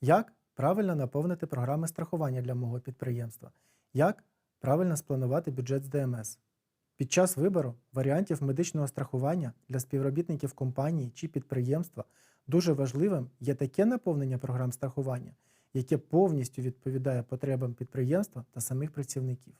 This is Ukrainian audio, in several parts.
Як правильно наповнити програми страхування для мого підприємства? Як правильно спланувати бюджет з ДМС? Під час вибору варіантів медичного страхування для співробітників компанії чи підприємства дуже важливим є таке наповнення програм страхування, яке повністю відповідає потребам підприємства та самих працівників.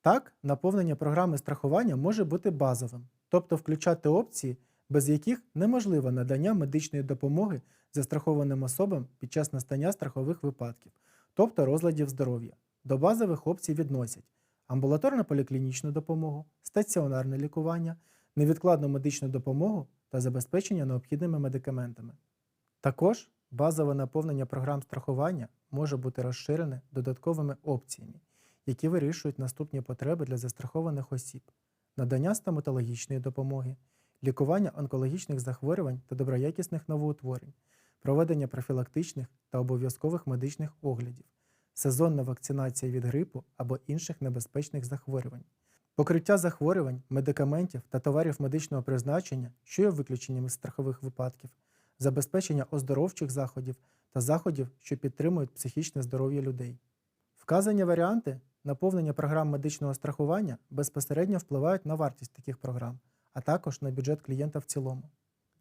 Так, наповнення програми страхування може бути базовим, тобто включати опції, без яких неможливо надання медичної допомоги застрахованим особам під час настання страхових випадків, тобто розладів здоров'я. До базових опцій відносять амбулаторно поліклінічну допомогу, стаціонарне лікування, невідкладну медичну допомогу та забезпечення необхідними медикаментами. Також базове наповнення програм страхування може бути розширене додатковими опціями, які вирішують наступні потреби для застрахованих осіб: надання стоматологічної допомоги, лікування онкологічних захворювань та доброякісних новоутворень, проведення профілактичних та обов'язкових медичних оглядів, сезонна вакцинація від грипу або інших небезпечних захворювань, покриття захворювань, медикаментів та товарів медичного призначення, що є виключеннями страхових випадків, забезпечення оздоровчих заходів та заходів, що підтримують психічне здоров'я людей. Вказані варіанти наповнення програм медичного страхування безпосередньо впливають на вартість таких програм, а також на бюджет клієнта в цілому.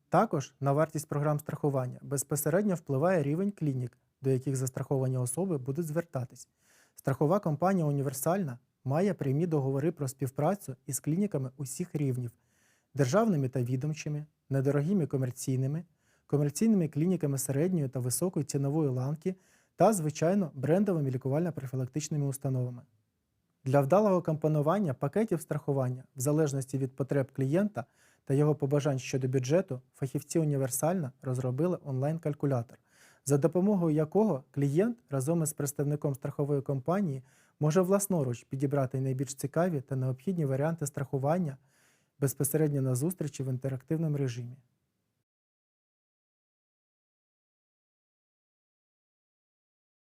Також на вартість програм страхування безпосередньо впливає рівень клінік, до яких застраховані особи будуть звертатись. Страхова компанія Універсальна має прямі договори про співпрацю із клініками усіх рівнів, державними та відомчими, недорогими комерційними, комерційними клініками середньої та високої цінової ланки та, звичайно, брендовими лікувально-профілактичними установами. Для вдалого компонування пакетів страхування, в залежності від потреб клієнта та його побажань щодо бюджету, фахівці універсально розробили онлайн-калькулятор, за допомогою якого клієнт разом із представником страхової компанії може власноруч підібрати найбільш цікаві та необхідні варіанти страхування безпосередньо на зустрічі в інтерактивному режимі.